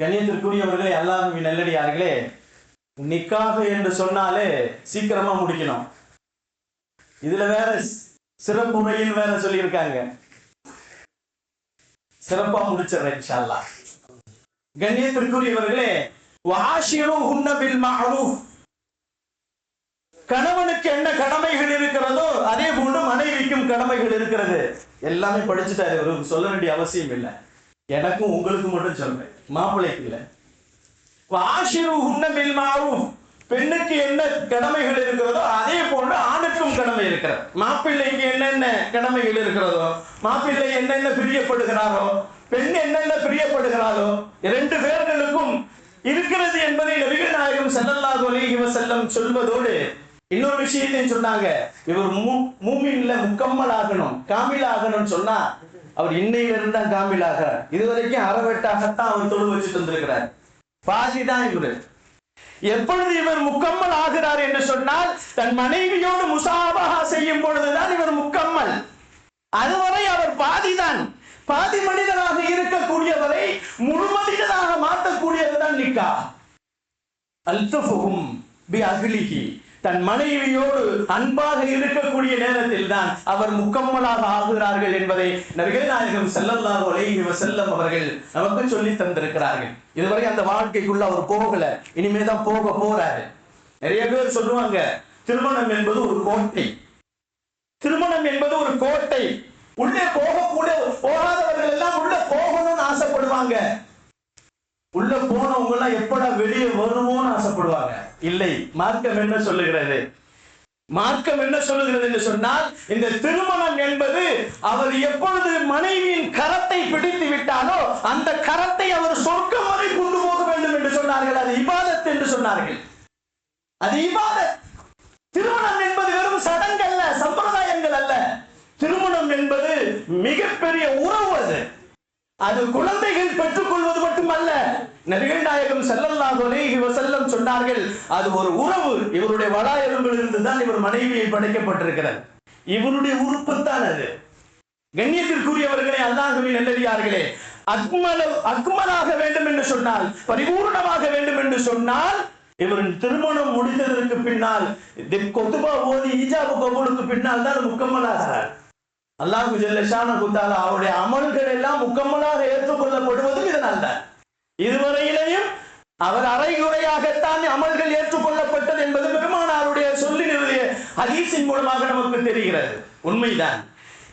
கணியத்திற்குரியவர்களே அல்லாஹுவின் நல்லடியார்களே நிக்காக என்று சொன்னாலே சீக்கிரமா முடிக்கணும். இதுல வேற சிறப்பு முறையில் வேற சொல்லியிருக்காங்க. சிறப்பா முடிச்சிடுறேன் இன்ஷா கண்ணியத்திற்குரியவர்களே வாஷிருஹுன்ன கணவனுக்கு என்ன கடமைகள் இருக்கிறதோ அதே போன்று மனைவிக்கும் கடமைகள் இருக்கிறது. எல்லாமே படிச்சுட்டாரு இவருக்கு சொல்ல வேண்டிய அவசியம் இல்லை. எனக்கும் உங்களுக்கு மட்டும் சொல்றேன். மாப்பிள்ளைக்கு இல்லை வாஷிருஹுன்ன பில் பெண்ணுக்கு என்ன கடமைகள் இருக்கிறதோ அதே போன்று ஆணுக்கும் கடமை இருக்கிறது. மாப்பிள்ளைக்கு என்னென்ன கடமைகள் இருக்கிறதோ மாப்பிள்ளை என்னென்ன பிரியப்படுகிறாரோ பெண் என்னென்ன பிரியப்படுகிறாரோ இரண்டு பேர்களுக்கும் இருக்கிறது என்பதை நபிகள் நாயகம் ஸல்லல்லாஹு அலைஹி வஸல்லம் சொல்வதோடு இன்னொரு விஷயத்தையும் சொன்னாங்க. இவர் மூமின்ல முக்கம்மல் ஆகணும் காமில் ஆகணும்னு சொன்னா அவர் இன்னையில இருந்தா காமில் ஆகிறார் இதுவரைக்கும் அறவெட்டாகத்தான் அவர் தொழு வச்சுட்டு வந்திருக்கிறார் பாதிதான் இவரு. எப்பொழுது இவர் முக்கம்மல் ஆகிறார் என்று சொன்னால் தன் மனைவியோடு முசாபகா செய்யும் பொழுதுதான் இவர் முக்கம்மல். அதுவரை அவர் பாதிதான். பாதி மனிதனாக இருக்கக்கூடியவரை முழு மனிதனாக மாற்றக்கூடியதுதான் நிக்கா. அல்தஃபுஹும் பி அகிலிகி தன் மனைவியோடு அன்பாக இருக்கக்கூடிய நேரத்தில் தான் அவர் முக்கம்மலாக ஆகிறார்கள் என்பதை நபிகள் நாயகம் ஸல்லல்லாஹு அலைஹி வஸல்லம் அவர்கள் நமக்கு சொல்லி தந்திருக்கிறார்கள். இதுவரை அந்த வாழ்க்கைக்குள்ள அவர் போகல. இனிமே தான் போக போறாரு. நிறைய பேர் சொல்லுவாங்க திருமணம் என்பது ஒரு கோட்டை. திருமணம் என்பது ஒரு கோட்டை. உள்ளே போகக்கூடிய போகாதவர்கள் எல்லாம் உள்ள போகணும்னு ஆசைப்படுவாங்க. உள்ள போனவங்க எல்லாம் எப்படா வெளியே வருவோம்னு ஆசைப்படுவாங்க. இல்லை மார்க்கம் என்ன சொல்லுகிறது? மார்க்கம் என்ன சொல்லுகிறது என்று சொன்னால் இந்த திருமணம் என்பது அவர் எப்பொழுது மனைவியின் கரத்தை பிடித்து விட்டாலோ அந்த கரத்தை அவர் சொர்க்கம் வரை கொண்டு போக வேண்டும் என்று சொன்னார்கள். அது இபாதத் என்று சொன்னார்கள். அது இபாதத். திருமணம் என்பது வெறும் சடங்கு அல்ல சம்பிரதாயங்கள் அல்ல. திருமணம் என்பது மிகப்பெரிய உறவு அது. அது குழந்தைகள் பெற்று நபிகள் நாயகம் ஸல்லல்லாஹு அலைஹி வஸல்லம் சொன்னார்கள் அது ஒரு உறவு இவருடைய வளா எலும்பிலிருந்து தான் இவர் மனைவியை படைக்கப்பட்டிருக்கிறார். இவருடைய உறுப்புத்தான் அது. கண்ணியத்திற்குரியவர்களே அல்லாஹுவின் நல்லடியார்களே அக்மல அக்மலாக வேண்டும் என்று சொன்னால் பரிபூர்ணமாக வேண்டும் என்று சொன்னால் இவரின் திருமணம் முடிந்ததற்கு பின்னால் கொத்துபா ஓதி ஈஜாபு கபூலுக்கு பின்னால் தான் முக்கம்மலாகிறார். அல்லாஹு ஜெல்லஷான குத்தாலா அவருடைய அமல்கள் எல்லாம் முக்கம்மலாக இதுவரையிலையும் அவர் அரைகுறையாகத்தான் அமல்கள் ஏற்றுக்கொள்ளப்பட்டது என்பது பெருமானாருடைய சொல்லினுடைய ஹதீஸின் மூலமாக நமக்கு தெரிகிறது. உண்மைதான்.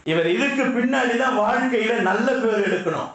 இவர் இதுக்கு பின்னாடிதான் வாழ்க்கையில நல்ல பேர் எடுக்கணும்.